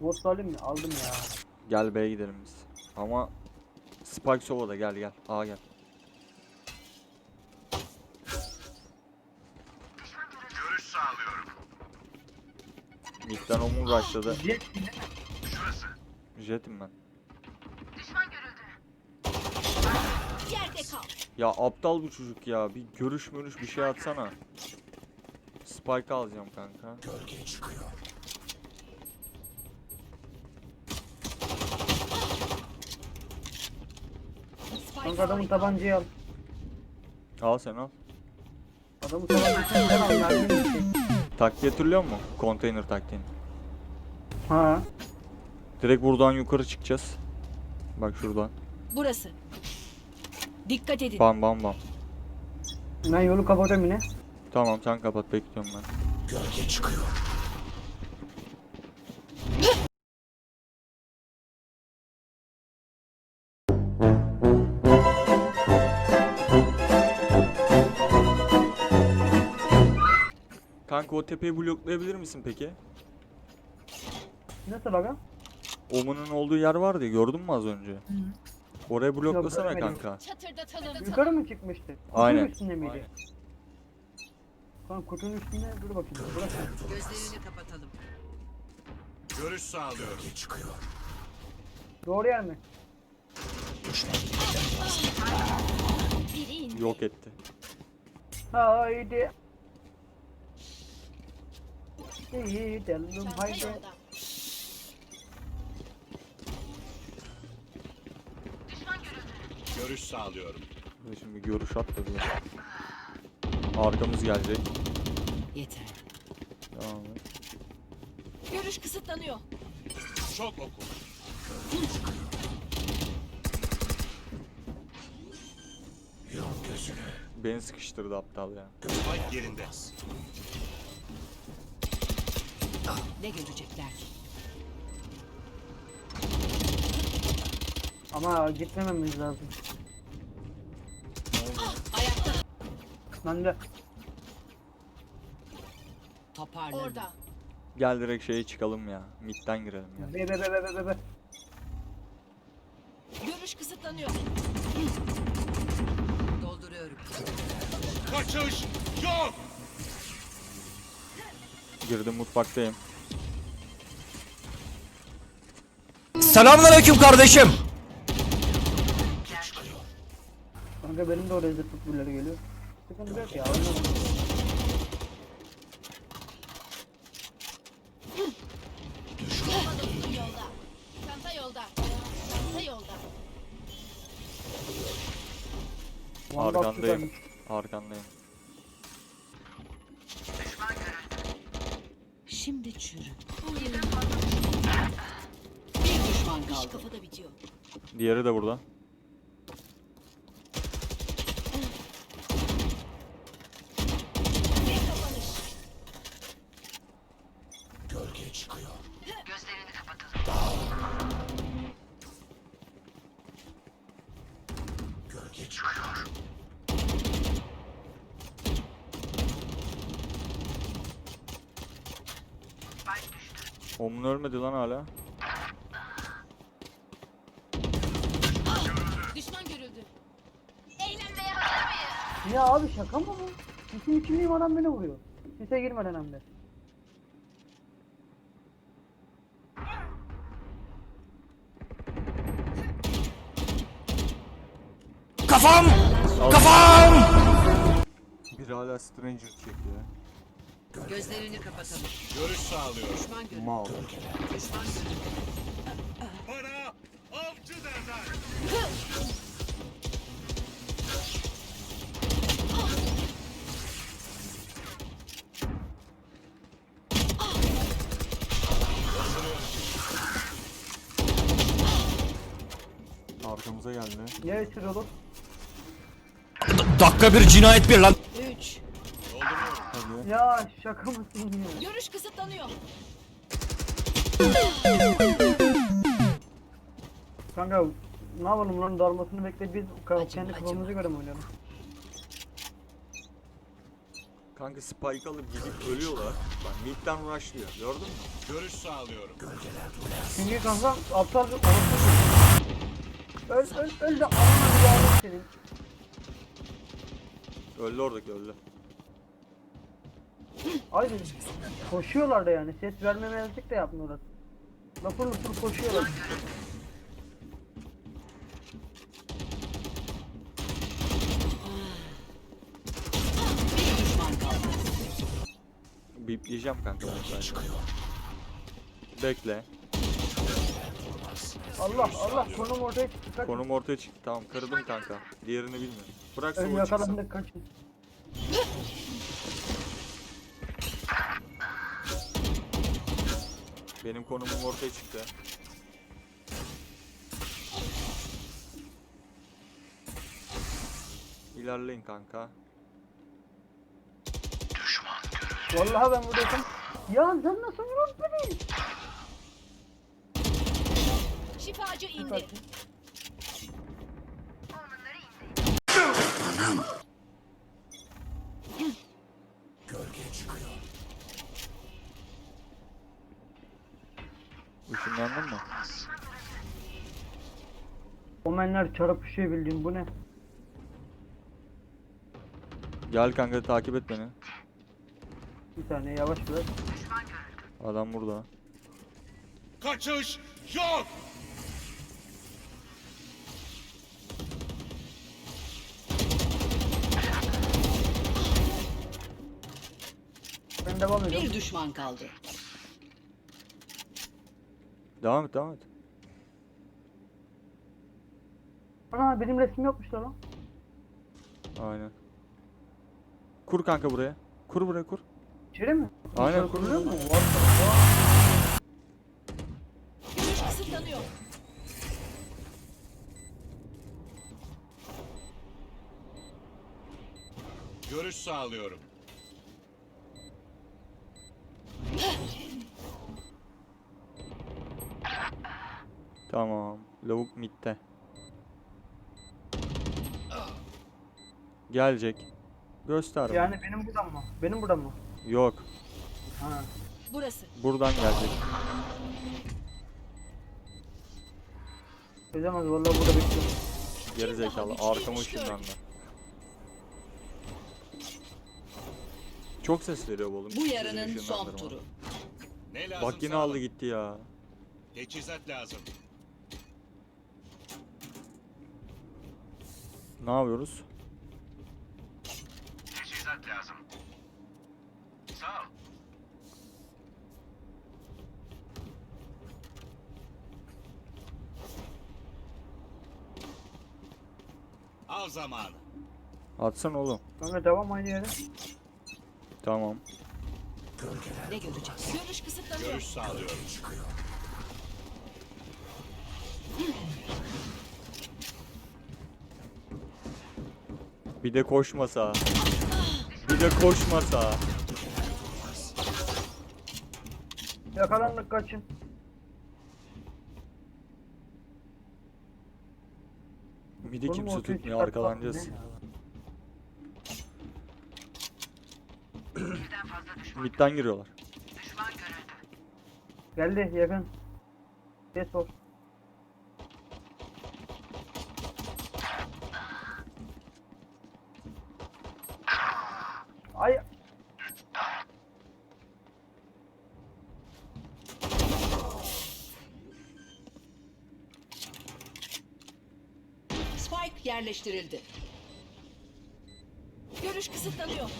Most alayım mı? Aldım ya. Gel B'ye gidelim biz. Ama Spike Sova'da gel gel. A gel. Görüş sağlıyorum. Mid'den omur başladı. Jet mi? Şurası. Jet'im ben. Yerde kal. Ya aptal bu çocuk ya. Bir görüş mörüş bir şey atsana. Spike alacağım kanka. Gölge çıkıyor. Kanka adamın tabancayı al. Al sen al. Adamın tabancasını sen al. Mermi mi? Taktiği hatırlıyor musun? Konteyner taktiğini. Ha. Direkt buradan yukarı çıkacağız. Bak şuradan. Burası. Dikkat edin. Bam bam bam. Ben yolu kapatıyorum yine. Tamam sen kapat bekliyorum ben. Gölge çıkıyor. Kanka o tepeyi bloklayabilir misin peki? Nasıl aga? Omunun olduğu yer vardı ya gördün mü az önce? Oraya bloklasana görmedim. kanka. Çatırdatalım. Yukarı mı çıkmıştı? Kutunun Aynen. üstünde miydi? Aynen. Kanka kutunun üstünde dur bakayım. Burası. Gözlerini kapatalım. Görüş sağlıyorum. Gölge çıkıyor. Doğru yer mi? Biri indi. Yok etti. Haydi. Gidelim Çanta haydi. Görüş sağlıyorum. Şimdi görüş at da bir. Arkamız gelecek. Yeter. Devam et. Görüş kısıtlanıyor. Çok oku. Beni sıkıştırdı aptal ya. Spike yerinde. Ne görecekler ki? Ama gitmememiz lazım. Ayakta. Ben de. Toparlanın. Orada. Gel direkt şeye çıkalım ya. Mid'den girelim ya. Be be be be be be. Görüş kısıtlanıyor. Dolduruyorum. Kaçış yok. Girdim mutfaktayım. Selamünaleyküm kardeşim. Kanka benim de oraya zırt futbolları geliyor. Sıkıntı yok ya. Yolda. Çanta yolda. Çanta yolda. Vallahi Arkandayım. süpermiş. Arkandayım. Şimdi çürü. Bir düşman İş kaldı. kafada bitiyor. Diğeri de burada. Gölge çıkıyor. Gölge çıkıyor. Omun ölmedi lan hala. Ya abi şaka mı bu? Bütün içimliyim adam beni vuruyor. Sise girmeden hem de. Kafam! Kafam! Bir hala Stranger çekiyor. Gözlerini kapatalım. Görüş sağlıyorum. Düşman görüldü. Mal. Düşman görüldü. Bana avcı derler. Esir olur. Dakika bir cinayet bir lan. 3. Dolduruyorum. Hadi. Ya şaka mısın ya? Görüş kısıtlanıyor. Kanka ne yapalım lan dalmasını bekle biz ka- Acıma, kendi acıma. kafamıza göre mi oynayalım? Kanka spike alıp gidip ölüyorlar. Bak midden rushlıyor. Gördün mü? Görüş sağlıyorum. Çünkü kanka aptal bir orospu. Öl öl öl de ananı yavrum senin. Öldü oradaki öldü. Ay benim. Koşuyorlar da yani. Ses vermemezlik de yapmıyorlar. Lapır lapır koşuyorlar. Bipleyeceğim kanka. Bekle. Allah Allah konum ortaya çıktı. Kaç. Konum ortaya çıktı. Tamam kırdım kanka. Diğerini bilmiyorum. Bırak Ön çıksın. yakalandık kaçın. Benim konumum ortaya çıktı. İlerleyin kanka. Vallahi ben buradayım. Ya sen nasıl vuruyorsun beni? Şifacı indi. Işınlandın mı? Omenler çarpışıyor bildiğin bu ne? Gel kanka takip et beni. Bir saniye yavaş biraz. Adam burada. Kaçış yok. Ben devam ediyorum. Bir düşman kaldı. Devam et devam et. Ana benim resmim yokmuş lan. Aynen. Kur kanka buraya. Kur buraya kur. İçeri mi? Aynen, Dışarı kuruluyor mu? kuruluyor. What the fuck? Görüş kısıtlanıyor. Görüş sağlıyorum. Tamam. Lavuk midde. Gelecek. Göster. bana. Yani benim buradan mı? Benim buradan mı? Yok. Ha. Burası. Buradan gelecek. Çözemez vallahi burada bekliyorum. Geri zekalı. Arkama gördüm. ışınlandı. Çok ses veriyor bu oğlum. Bu Bizi yarının son ışınlandırma. turu. Ne lazım Bak yine aldı gitti ya. Teçhizat lazım. Ne yapıyoruz? Teçhizat lazım. Sağ ol. Av zamanı. Atsan oğlum. Kanka devam aynı yere. Tamam. Ne göreceğiz? Görüş kısıtlanıyor. Görüş sağlıyorum. Bir de koşmasa. Bir de koşmasa. Yakalandık kaçın. Midi Konum kimse ortaya tutmuyor çıkartmak arkalanacağız. ne? Midden giriyorlar. Geldi yakın. Ses ol. Yerleştirildi. Görüş kısıtlanıyor.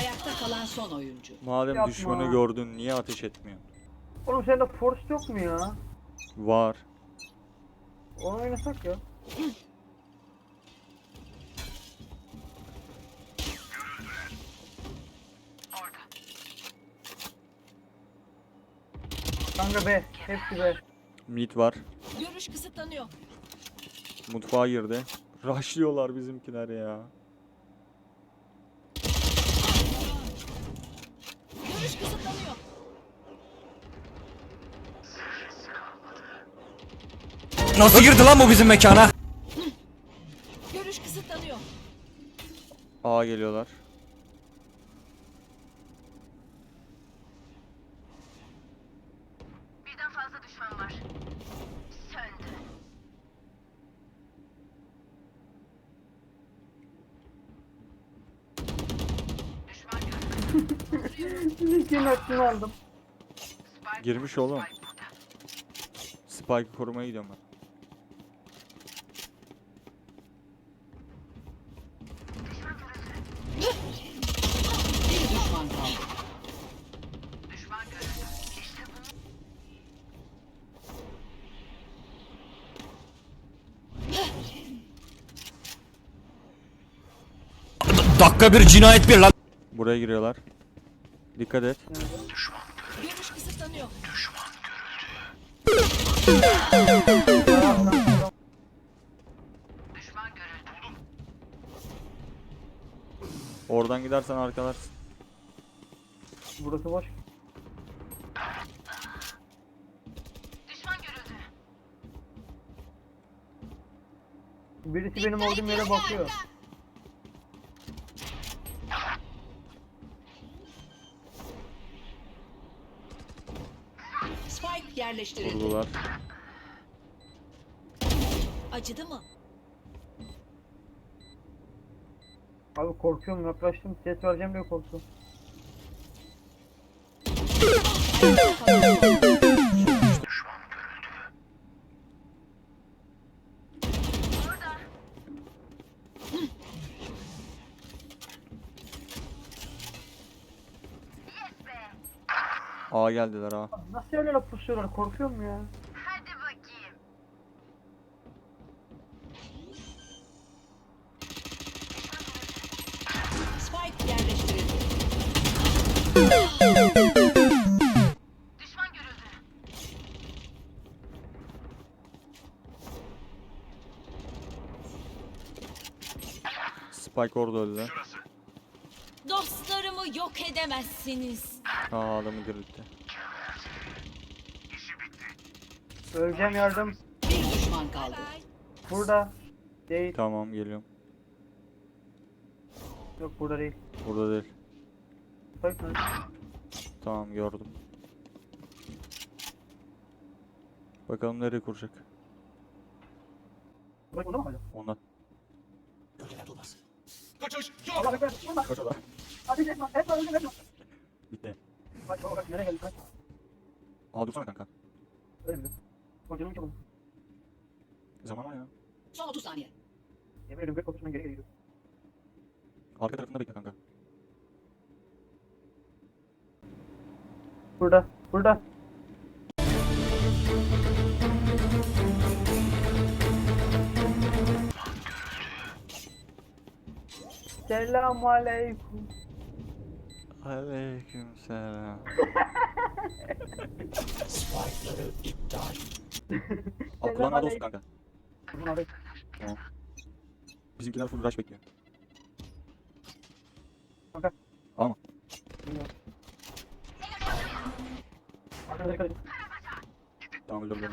Ayakta kalan son oyuncu. Madem Yapma. düşmanı gördün niye ateş etmiyorsun? oğlum sende force yok mu ya? Var. Onu oynasak ya. Kanka be, hepsi be. Mid var. Görüş kısıtlanıyor. Mutfağa girdi. Rushlıyorlar bizimkiler ya. Görüş kısıtlanıyor. Nasıl girdi lan bu bizim mekana? Görüş kısıtlanıyor. A geliyorlar. Birden fazla düşman var. Söndü. Düşman Bizimkinin aklını aldım. Girmiş oğlum. Spike'ı korumaya gidiyorum ben. Bir düşman kaldı. Düşman görüldü. İşte bu. Dakika bir cinayet bir lan. Buraya giriyorlar. Dikkat et. Görüş kısıtlanıyor. Düşman görüldü. Oradan gidersen arkalarsın. Burası boş. Düşman görüldü. Birisi benim olduğum yere bakıyor. Yerleştirildi. Vurdular. Acıdı mı? Abi korkuyorum yaklaştım ses vereceğim diye korktum. A geldiler A. Nasıl öyle pusuyorlar korkuyorum ya. Hadi bakayım. Spike yerleştirildi. Düşman görüldü. Spike orada öldü. Dostlarımı yok edemezsiniz. Aa adamı diriltti. Öleceğim yardım. Bir düşman kaldı. Burada. Değil. Tamam geliyorum. Yok burada değil. Burada değil. Bak lan. Tamam gördüm. Bakalım nereye kuracak. Bak burada mı hala? Ona. Kaçış Allah yok. bekler. Vurma. Kaç? Bitti. Nereye geldin kaç. Aa dursana kanka. Öyle mi? Kocanım çok. Zaman var ya. Son 30 saniye. Yemin ediyorum bir kokusundan geri geliyor. Arka tarafında bekle kanka. Burada. Burada. Selamun aleyküm. Aleyküm selam. Aklan adı olsun kanka. Aman abi. Bizimkiler full rush bekliyor. Kanka. Edin. Tamam öldürdüm.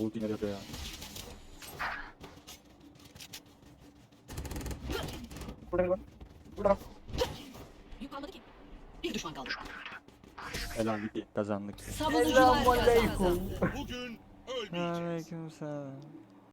Ulti nereye yapıyor ya? Burada var. Burada bak. Yük kalmadı ki. Bir düşman kaldı. Helal. Kazandık. Savunucular Selamun kazandı. aleyküm. Bugün ölmeyeceğiz. Aleyküm selam.